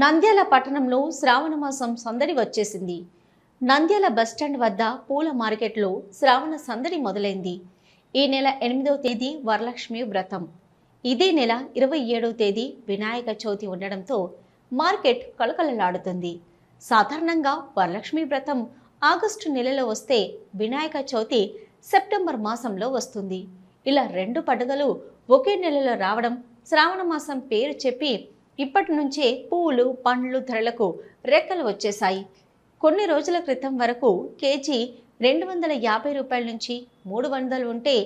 నంద్యాల పట్టణంలో శ్రావణమాసం సందడి వచ్చేసింది. నంద్యాల బస్టాండ్ వద్ద పూల మార్కెట్లో శ్రావణ సందడి మొదలైంది. ఈ నెల ఎనిమిదవ తేదీ వరలక్ష్మి వ్రతం. ఇదే నెల ఇరవై ఏడవ తేదీ వినాయక చవితి ఉండడంతో మార్కెట్ కళకళలాడుతుంది. సాధారణంగా వరలక్ష్మి వ్రతం ఆగస్టు నెలలో వస్తే వినాయక చవితి సెప్టెంబర్ మాసంలో వస్తుంది. ఇలా రెండు పండుగలు ఒకే నెలలో రావడం శ్రావణ మాసం పేరు చెప్పి ఇప్పటి నుంచే పువ్వులు పండ్లు ధరలకు రెక్కలు వచ్చేశాయి. కొన్ని రోజుల క్రితం వరకు కేజీ రెండు వందల యాభై రూపాయల నుంచి మూడు వందలు ఉంటే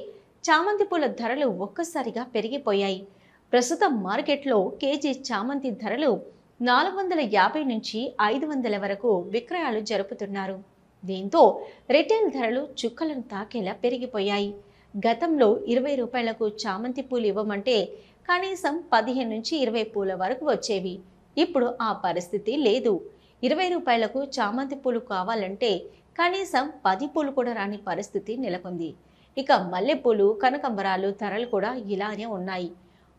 చామంతి పూల ధరలు ఒక్కసారిగా పెరిగిపోయాయి. ప్రస్తుతం మార్కెట్లో కేజీ చామంతి ధరలు నాలుగు వందల యాభై నుంచి ఐదు వందల వరకు విక్రయాలు జరుపుతున్నారు. దీంతో రిటైల్ ధరలు చుక్కలను తాకేలా పెరిగిపోయాయి. గతంలో ఇరవై రూపాయలకు చామంతి పూలు ఇవ్వమంటే కనీసం పదిహేను నుంచి ఇరవై పూల వరకు వచ్చేవి. ఇప్పుడు ఆ పరిస్థితి లేదు. ఇరవై రూపాయలకు చామంతి పూలు కావాలంటే కనీసం పది పూలు కూడా రాని పరిస్థితి నెలకొంది. ఇక మల్లెపూలు కనకంబరాలు ధరలు కూడా ఇలానే ఉన్నాయి.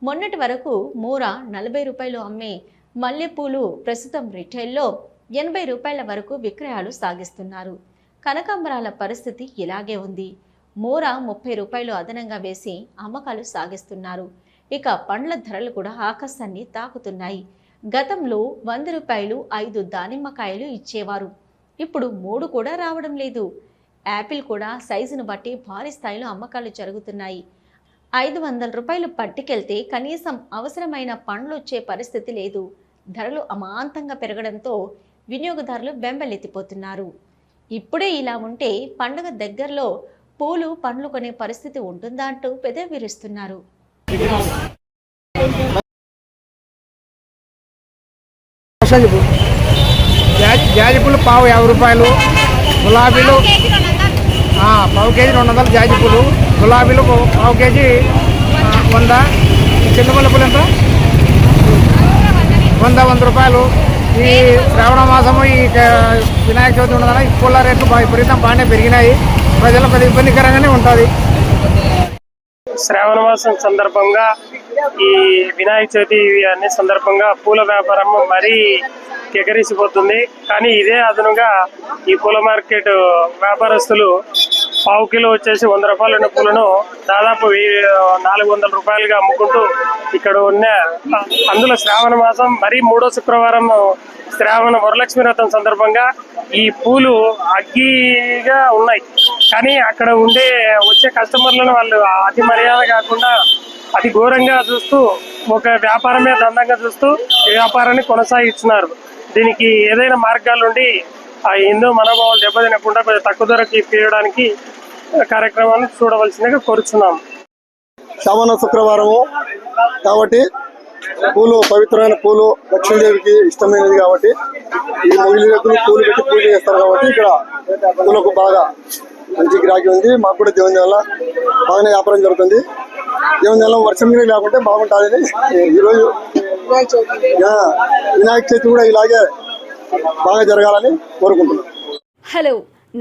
మొన్నటి వరకు మూర నలభై రూపాయలు అమ్మే మల్లెపూలు ప్రస్తుతం రిటైల్లో ఎనభై రూపాయల వరకు విక్రయాలు సాగిస్తున్నారు. కనకాంబరాల పరిస్థితి ఇలాగే ఉంది. మూర ముప్పై రూపాయలు అదనంగా వేసి అమ్మకాలు సాగిస్తున్నారు. ఇక పండ్ల ధరలు కూడా ఆకాశాన్ని తాకుతున్నాయి. గతంలో వంద రూపాయలు ఐదు దానిమ్మకాయలు ఇచ్చేవారు. ఇప్పుడు మూడు కూడా రావడం లేదు. యాపిల్ కూడా సైజును బట్టి భారీ స్థాయిలో అమ్మకాలు జరుగుతున్నాయి. ఐదు వందల రూపాయలు పట్టుకెళ్తే కనీసం అవసరమైన పండ్లు వచ్చే పరిస్థితి లేదు. ధరలు అమాంతంగా పెరగడంతో వినియోగదారులు బెంబలెత్తిపోతున్నారు ఇప్పుడే ఇలా ఉంటే పండుగ దగ్గరలో పూలు పండ్లు కొనే పరిస్థితి ఉంటుందా అంటూ పెదవిరుస్తున్నారు విరుస్తున్నారు వర్షం చెప్పు. జాజి జాజి పూలు పావు యాభై రూపాయలు. గులాబీలు ఆ, పావు కేజీ రెండు వందలు జాజి పూలు గులాబీలు పావు- కేజీ వంద. చిన్న మల్లె పూలు ఎంత? వంద వంద రూపాయలు. ఈ శ్రావణ మాసము ఈ వినాయక చవితి ఉండదన్న ఈ పూల రేట్లు బాగా విపరీతం బాగానే పెరిగినాయి. ప్రజలకు కొద్దిగా ఇబ్బందికరంగానే ఉంటుంది. శ్రావణ మాసం సందర్భంగా ఈ వినాయక చవితి అనే సందర్భంగా పూల వ్యాపారం మరీ కెగరిసిపోతుంది కానీ ఇదే అదనుగా ఈ పూల మార్కెట్ వ్యాపారస్తులు పావు కిలో వచ్చేసి వంద రూపాయల ఉన్న పూలను దాదాపు నాలుగు వందల రూపాయలుగా అమ్ముకుంటూ ఇక్కడ ఉన్న అందులో శ్రావణ మాసం మరీ మూడో శుక్రవారం శ్రావణ వరలక్ష్మి వ్రతం సందర్భంగా ఈ పూలు అగ్గిగా ఉన్నాయి. కానీ అక్కడ ఉండే వచ్చే కస్టమర్లను వాళ్ళు అతి మర్యాద కాకుండా అతి ఘోరంగా చూస్తూ ఒక వ్యాపారమే దందంగా చూస్తూ ఈ వ్యాపారాన్ని కొనసాగిస్తున్నారు. దీనికి ఏదైనా మార్గాలు ఉండి ఆ హిందూ మనోభావాలు దెబ్బతినకుండా కొంచెం తక్కువ ధరకి తీయడానికి కార్యక్రమాన్ని చూడవలసిందిగా కోరుచున్నాం. శ్రావణ శుక్రవారము కాబట్టి పూలు పవిత్రమైన పూలు లక్ష్మీదేవికి ఇష్టమైనది కాబట్టి ఈ మొగిలి పూలు పెట్టి పూజ చేస్తారు కాబట్టి ఇక్కడ పూలకు బాగా మంచి గిరాకీ ఉంది. మాకు కూడా దేవుని వల్ల బాగానే వ్యాపారం జరుగుతుంది. దేవుని వల్ల వర్షం నీరు లేకుంటే బాగుంటుందని ఈరోజు వినాయక చవితి కూడా ఇలాగే బాగా జరగాలని కోరుకుంటున్నాను హలో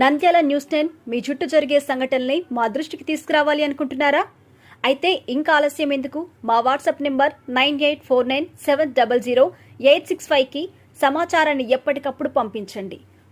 నంద్యాల న్యూస్ టెన్ మీ చుట్టూ జరిగే సంఘటనల్ని మా దృష్టికి తీసుకురావాలి అనుకుంటున్నారా? అయితే ఇంకా ఆలస్యం ఎందుకు? మా WhatsApp number nine eight four nine seven double zero eight six ఫైవ్కి సమాచారాన్ని ఎప్పటికప్పుడు పంపించండి.